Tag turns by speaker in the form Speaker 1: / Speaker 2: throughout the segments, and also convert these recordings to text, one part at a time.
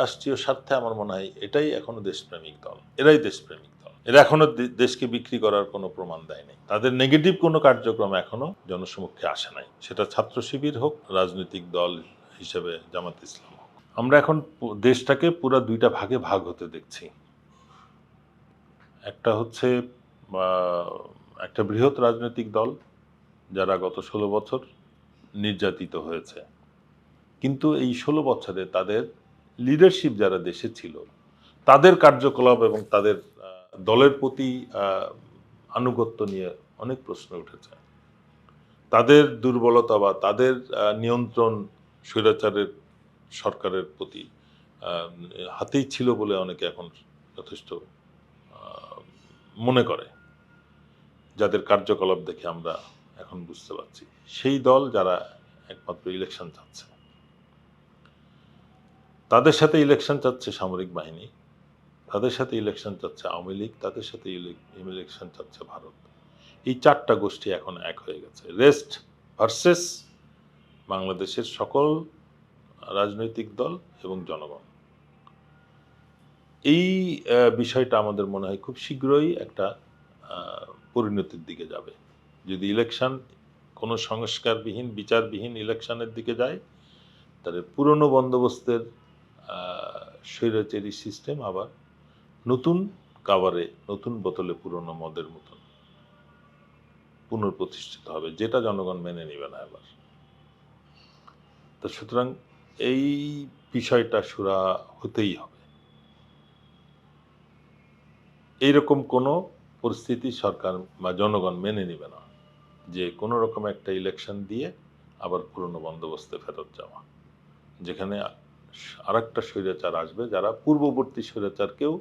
Speaker 1: রাষ্ট্রীয় স্বার্থে আমার মনে হয় এটাই এখনও দেশপ্রেমিক দল। এরাই দেশপ্রেমিক দল। এরা এখনও দেশকে বিক্রি করার কোনো প্রমাণ দেয়নি তাদের নেগেটিভ কোনো কার্যক্রম এখনও জনসমক্ষে আসে নাই। সেটা ছাত্র শিবির হোক, রাজনৈতিক দল হিসেবে জামাত ইসলাম হোক। আমরা এখন দেশটাকে পুরো দুইটা ভাগে ভাগ হতে দেখছি। একটা হচ্ছে একটা বৃহৎ রাজনৈতিক দল, যারা গত ষোলো বছর নির্যাতিত হয়েছে। কিন্তু এই ষোলো বছরে তাদের লিডারশিপ যারা দেশে ছিল, তাদের কার্যকলাপ এবং তাদের দলের প্রতি আনুগত্য নিয়ে অনেক প্রশ্ন উঠেছে। তাদের দুর্বলতা বা তাদের নিয়ন্ত্রণ স্বৈরাচারের সরকারের প্রতি হাতেই ছিল বলে অনেকে এখন যথেষ্ট মনে করে, যাদের কার্যকলাপ দেখে আমরা এখন বুঝতে পারছি। সেই দল যারা একমাত্র ইলেকশন চাচ্ছে। তাদের সাথে ইলেকশন চাচ্ছে সামরিক বাহিনী, তাদের সাথে ইলেকশন চাচ্ছে আওয়ামী লীগ, তাদের সাথে ইলেকশন চাচ্ছে ভারত। এই চারটা গোষ্ঠী এখন এক হয়ে গেছে। রেস্ট ভার্সেস বাংলাদেশের সকল রাজনৈতিক দল এবং জনগণ। এই বিষয়টা আমাদের মনে হয় খুব শীঘ্রই একটা পরিণতির দিকে যাবে। যদি ইলেকশন কোনো সংস্কারবিহীন, বিচারবিহীন ইলেকশনের দিকে যায়, তাহলে পুরনো বন্দোবস্তের স্বৈরাচারী সিস্টেম আবার নতুন কাভারে নতুন বোতলে পুরনো মদের মতন পুনঃপ্রতিষ্ঠিত হবে, যেটা জনগণ মেনে নেবে না এবার। তো সুতরাং এই বিষয়টা সুরা হতেই হবে। এইরকম কোনো পরিস্থিতি সরকার বা জনগণ মেনে নেবে না, যে কোনো রকম একটা ইলেকশন দিয়ে আবার পুরনো বন্দোবস্তে ফেরত যাওয়া, যেখানে আরেকটা স্বৈরাচার আসবে, যারা পূর্ববর্তী স্বৈরাচারকেও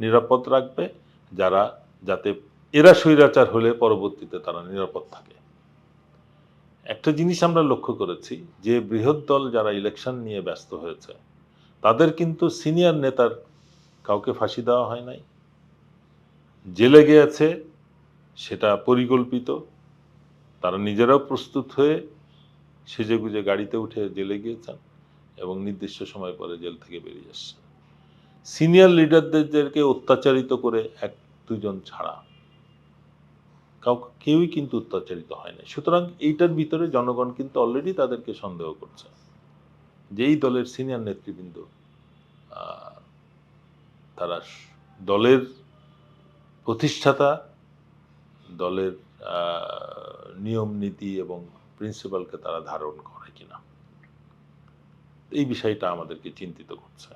Speaker 1: নিরাপদ রাখবে, যারা যাতে এরা স্বৈরাচার হলে পরবর্তীতে তারা নিরাপদ থাকে। একটা জিনিস আমরা লক্ষ্য করেছি, যে বৃহৎ দল যারা ইলেকশন নিয়ে ব্যস্ত হয়েছে, তাদের কিন্তু সিনিয়র নেতার কাউকে ফাঁসি দেওয়া হয় নাই। জেলে গিয়েছে, সেটা পরিকল্পিত, তারা নিজেরাও প্রস্তুত হয়ে সেজেগুজে গাড়িতে উঠে জেলে গিয়েছেন। এবং নির্দিষ্ট সময় পরে জেল থেকে বেরিয়ে এসছেন সিনিয়র লিডারদেরকে অত্যাচারিত করে এক, দুজন ছাড়া। কাউকে কেউই কিন্তু অত্যাচারিত হয় না সুতরাং এইটার ভিতরে জনগণ কিন্তু অলরেডি তাদেরকে সন্দেহ করছে যে এই দলের সিনিয়র নেতৃবৃন্দ তারা দলের প্রতিষ্ঠাতা, দলের নিয়ম নীতি এবং প্রিন্সিপালকে তারা ধারণ করে কিনা। এই বিষয়টা আমাদেরকে চিন্তিত করছে।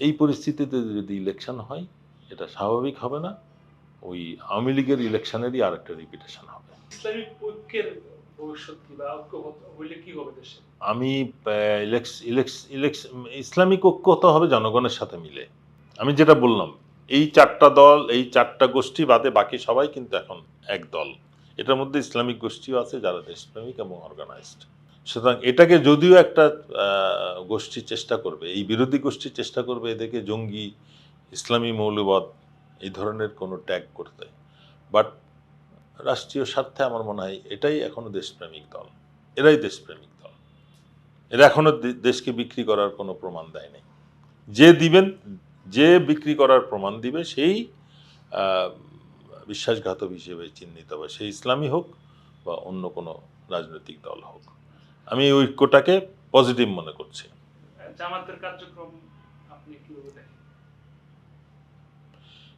Speaker 1: এই পরিস্থিতিতে যদি ইলেকশন হয় এটা স্বাভাবিক হবে না ওই আওয়ামী লীগের ইলেকশনেরই আরেকটা রিপিটেশন হবে।
Speaker 2: ইসলামিক ঐক্যের ভবিষ্যৎ কি বা ঐক্য হইলে কি হবে দেশে?
Speaker 1: আমি ইসলামিক ঐক্য তো হবে জনগণের সাথে মিলে। আমি যেটা বললাম এই চারটা দল এই চারটা গোষ্ঠী বাদে বাকি সবাই কিন্তু এখন এক দল এটার মধ্যে ইসলামিক গোষ্ঠীও আছে যারা দেশপ্রেমিক এবং অর্গানাইজড সুতরাং এটাকে যদিও একটা গোষ্ঠী চেষ্টা করবে, এই বিরোধী গোষ্ঠী চেষ্টা করবে এদেরকে জঙ্গি, ইসলামী মৌলবাদ এই ধরনের কোনো ট্যাগ করতে। বাট রাষ্ট্রীয় স্বার্থে আমার মনে হয় এটাই এখনও দেশপ্রেমিক দল। এরাই দেশপ্রেমিক দল। এরা এখনও দে- দেশকে বিক্রি করার কোনো প্রমাণ দেয়নি যে দিবেন, যে বিক্রি করার প্রমাণ দিবে, সেই বিশ্বাসঘাতক হিসেবে চিহ্নিত হবে সেই ইসলামী হোক বা অন্য কোনো রাজনৈতিক দল হোক। আমি ঐক্যটাকে পজিটিভ মনে করছি।
Speaker 2: জামাতের কার্যক্রম আপনি কীভাবে দেখেন?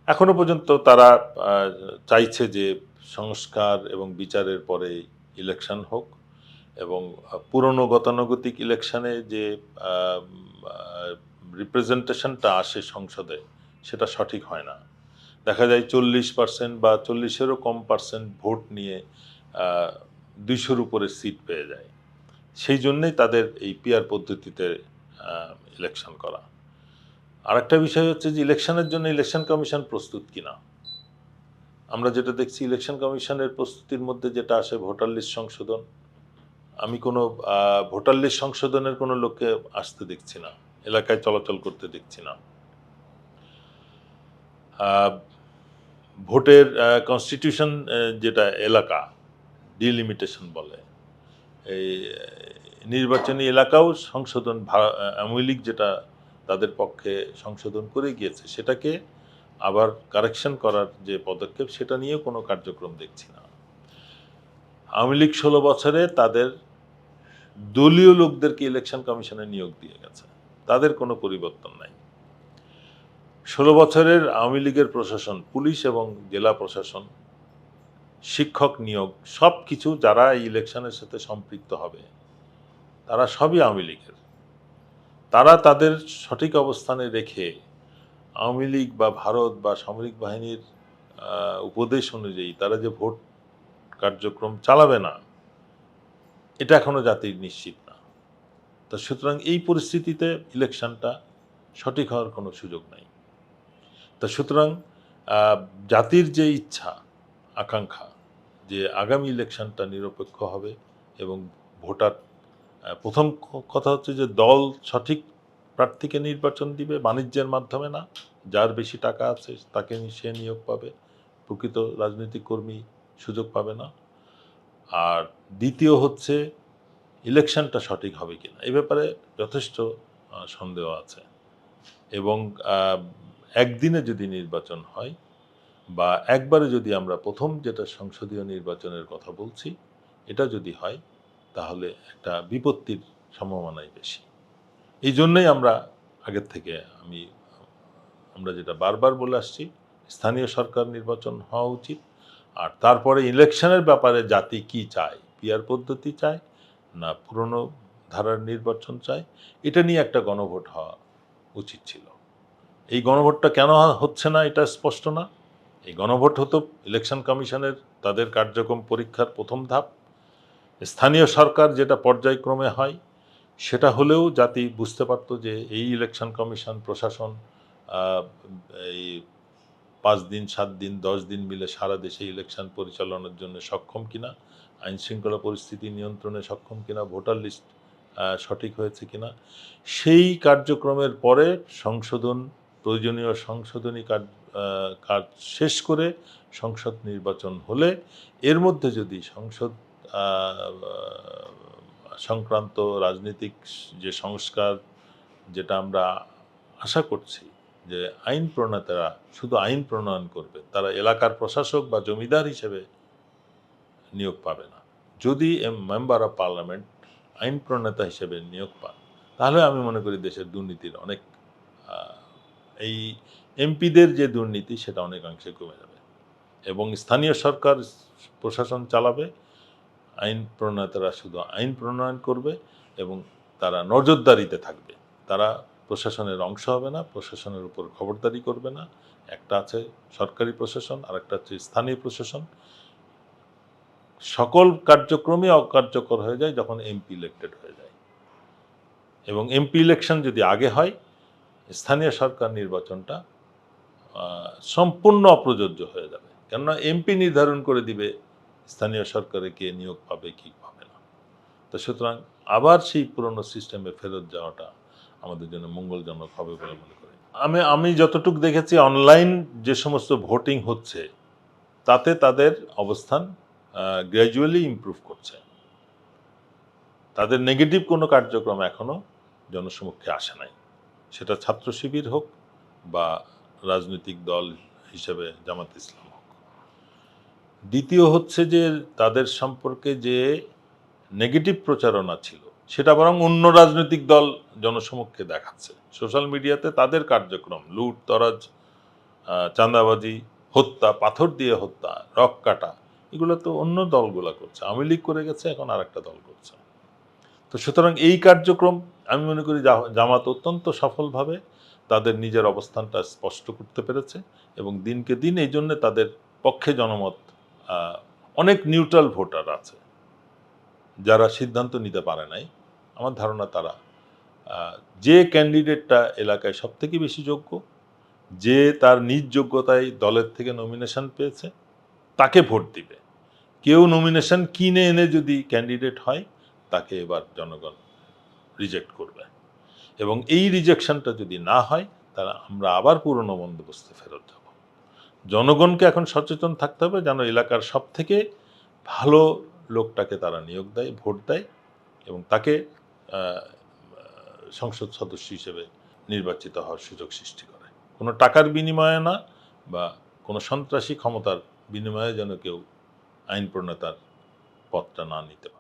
Speaker 1: এখনও পর্যন্ত তারা চাইছে যে সংস্কার এবং বিচারের পরে ইলেকশন হোক এবং পুরনো গতানুগতিক ইলেকশনে যে রিপ্রেজেন্টেশনটা আসে সংসদে সেটা সঠিক হয় না। দেখা যায় চল্লিশ পার্সেন্ট বা চল্লিশেরও কম পার্সেন্ট ভোট নিয়ে দুইশোর উপরে সিট পেয়ে যায়। সেই জন্যই তাদের এই পিয়ার পদ্ধতিতে ইলেকশন করা। আরেকটা বিষয় হচ্ছে যে ইলেকশনের জন্য ইলেকশন কমিশন প্রস্তুত কিনা? আমরা যেটা দেখছি, ইলেকশন কমিশনের প্রস্তুতির মধ্যে যেটা আসে ভোটার লিস্ট সংশোধন। আমি কোনো ভোটার লিস্ট সংশোধনের কোনো লোককে আসতে দেখছি না, এলাকায় চলাচল করতে দেখছি না। ভোটের কনস্টিটিউশন যেটা এলাকা ডিলিমিটেশন বলে এই নির্বাচনী এলাকাও সংশোধন আওয়ামী লীগ যেটা তাদের পক্ষে সংশোধন করে গিয়েছে, সেটাকে আবার কারেকশন করার যে পদক্ষেপ, সেটা নিয়ে কোনো কার্যক্রম দেখছি না। আওয়ামী লীগ ষোলো বছরে তাদের দলীয় লোকদেরকে ইলেকশন কমিশনে নিয়োগ দিয়ে গেছে। তাদের কোনো পরিবর্তন নাই। ষোলো বছরের আওয়ামী লীগের প্রশাসন, পুলিশ এবং জেলা প্রশাসন শিক্ষক নিয়োগ, সব কিছু যারা এই ইলেকশনের সাথে সম্পৃক্ত হবে, তারা সবই আওয়ামী লীগের। তারা তাদের সঠিক অবস্থানে রেখে আওয়ামী লীগ বা ভারত বা সামরিক বাহিনীর উপদেশ অনুযায়ী তারা যে ভোট কার্যক্রম চালাবে না, এটা এখনও জাতির নিশ্চিত না। তো সুতরাং এই পরিস্থিতিতে ইলেকশনটা সঠিক হওয়ার কোনো সুযোগ নাই। তা সুতরাং জাতির যে ইচ্ছা আকাঙ্ক্ষা যে আগামী ইলেকশনটা নিরপেক্ষ হবে এবং ভোটার প্রথম কথা হচ্ছে যে দল সঠিক প্রার্থীকে নির্বাচন দিবে বাণিজ্যের মাধ্যমে না, যার বেশি টাকা আছে তাকে সে নিয়োগ পাবে, প্রকৃত রাজনৈতিক কর্মী সুযোগ পাবে না। আর দ্বিতীয় হচ্ছে ইলেকশনটা সঠিক হবে কিনা, এ ব্যাপারে যথেষ্ট সন্দেহ আছে। এবং একদিনে যদি নির্বাচন হয় বা একবারে যদি আমরা প্রথম যেটা সংসদীয় নির্বাচনের কথা বলছি, এটা যদি হয়, তাহলে একটা বিপত্তির সম্ভাবনাই বেশি। এই জন্যই আমরা আগের থেকে আমি, আমরা যেটা বারবার বলে আসছি, স্থানীয় সরকার নির্বাচন হওয়া উচিত। আর তারপরে ইলেকশনের ব্যাপারে জাতি কি চায় পিয়ার পদ্ধতি চায়, না পুরনো ধারার নির্বাচন চায়, এটা নিয়ে একটা গণভোট হওয়া উচিত ছিল। এই গণভোটটা কেন হচ্ছে না, এটা স্পষ্ট না? এই গণভোট হতো ইলেকশন কমিশনের তাদের কার্যক্রম পরীক্ষার প্রথম ধাপ। স্থানীয় সরকার যেটা পর্যায়ক্রমে হয়, সেটা হলেও জাতি বুঝতে পারতো যে এই ইলেকশন কমিশন প্রশাসন এই পাঁচ দিন, সাত দিন, দশ দিন মিলে সারা দেশে ইলেকশন পরিচালনার জন্য সক্ষম কিনা আইন শৃঙ্খলা পরিস্থিতি নিয়ন্ত্রণে সক্ষম কিনা, ভোটার লিস্ট সঠিক হয়েছে কিনা, সেই কার্যক্রমের পরে সংশোধন প্রয়োজনীয় সংশোধনী কাজ কাজ শেষ করে সংসদ নির্বাচন হলে এর মধ্যে যদি সংসদ সংক্রান্ত রাজনৈতিক যে সংস্কার যেটা আমরা আশা করছি যে আইন প্রণেতারা শুধু আইন প্রণয়ন করবে, তারা এলাকার প্রশাসক বা জমিদার হিসেবে নিয়োগ পাবে না। যদি এম, মেম্বার অফ পার্লামেন্ট আইন প্রণেতা হিসেবে নিয়োগ পান, তাহলে আমি মনে করি দেশের দুর্নীতির অনেক এই এমপিদের যে দুর্নীতি, সেটা অনেকাংশে কমে যাবে। এবং স্থানীয় সরকার, প্রশাসন চালাবে, আইন প্রণেতারা শুধু আইন প্রণয়ন করবে এবং তারা নজরদারিতে থাকবে। তারা প্রশাসনের অংশ হবে না, প্রশাসনের উপর খবরদারি করবে না। একটা আছে সরকারি প্রশাসন আর একটা হচ্ছে স্থানীয় প্রশাসন। সকল কার্যক্রমই অকার্যকর হয়ে যায় যখন এমপি ইলেক্টেড হয়ে যায়। এবং এমপি ইলেকশন যদি আগে হয় স্থানীয় সরকার নির্বাচনটা সম্পূর্ণ অপ্রযোজ্য হয়ে যাবে। কেননা এমপি নির্ধারণ করে দিবে স্থানীয় সরকারে কে নিয়োগ পাবে, কি পাবে না। তো সুতরাং আবার সেই পুরনো সিস্টেমে ফেরত যাওয়াটা আমাদের জন্য মঙ্গলজনক হবে বলে মনে করি। আমি আমি যতটুকু দেখেছি অনলাইন যে সমস্ত ভোটিং হচ্ছে, তাতে তাদের অবস্থান গ্র্যাজুয়ালি ইমপ্রুভ করছে। তাদের নেগেটিভ কোনো কার্যক্রম এখনও জনসমক্ষে আসে নাই। সেটা ছাত্র শিবির হোক বা রাজনৈতিক দল হিসেবে জামাত ইসলাম হোক। দ্বিতীয় হচ্ছে যে তাদের সম্পর্কে যে নেগেটিভ প্রচারণা ছিল, সেটা বরং অন্য রাজনৈতিক দল জনসমক্ষে দেখাচ্ছে। সোশ্যাল মিডিয়াতে তাদের কার্যক্রম, লুট, তরাজ চাঁদাবাজি, হত্যা, পাথর দিয়ে হত্যা, রক কাটা, এগুলো তো অন্য দলগুলো করছে। আওয়ামী লীগ করে গেছে, এখন আর একটা দল করছে। তো সুতরাং এই কার্যক্রম আমি মনে করি জামাত অত্যন্ত সফলভাবে তাদের নিজের অবস্থানটা স্পষ্ট করতে পেরেছে এবং দিনকে দিন এই জন্য তাদের পক্ষে জনমত অনেক নিউট্রাল ভোটার আছে। যারা সিদ্ধান্ত নিতে পারে নাই, আমার ধারণা তারা যে ক্যান্ডিডেটটা এলাকায় সব থেকে বেশি যোগ্য, যে তার নিজ যোগ্যতায় দলের থেকে নমিনেশন পেয়েছে, তাকে ভোট দিবে। কেউ নমিনেশন কিনে এনে যদি ক্যান্ডিডেট হয়, তাকে এবার জনগণ রিজেক্ট করবে। এবং এই রিজেকশনটা যদি না হয়, তাহলে আমরা আবার পুরনো বন্দোবস্তে ফেরত যাব। জনগণকে এখন সচেতন থাকতে হবে যেন এলাকার সব থেকে ভালো লোকটাকে তারা নিয়োগ দেয়, ভোট দেয় এবং তাকে সংসদ সদস্য হিসেবে নির্বাচিত হওয়ার সুযোগ সৃষ্টি করে। কোনো টাকার বিনিময়ে না বা কোনো সন্ত্রাসী ক্ষমতার বিনিময়ে যেন কেউ আইন প্রণেতার পথটা না নিতে পারে।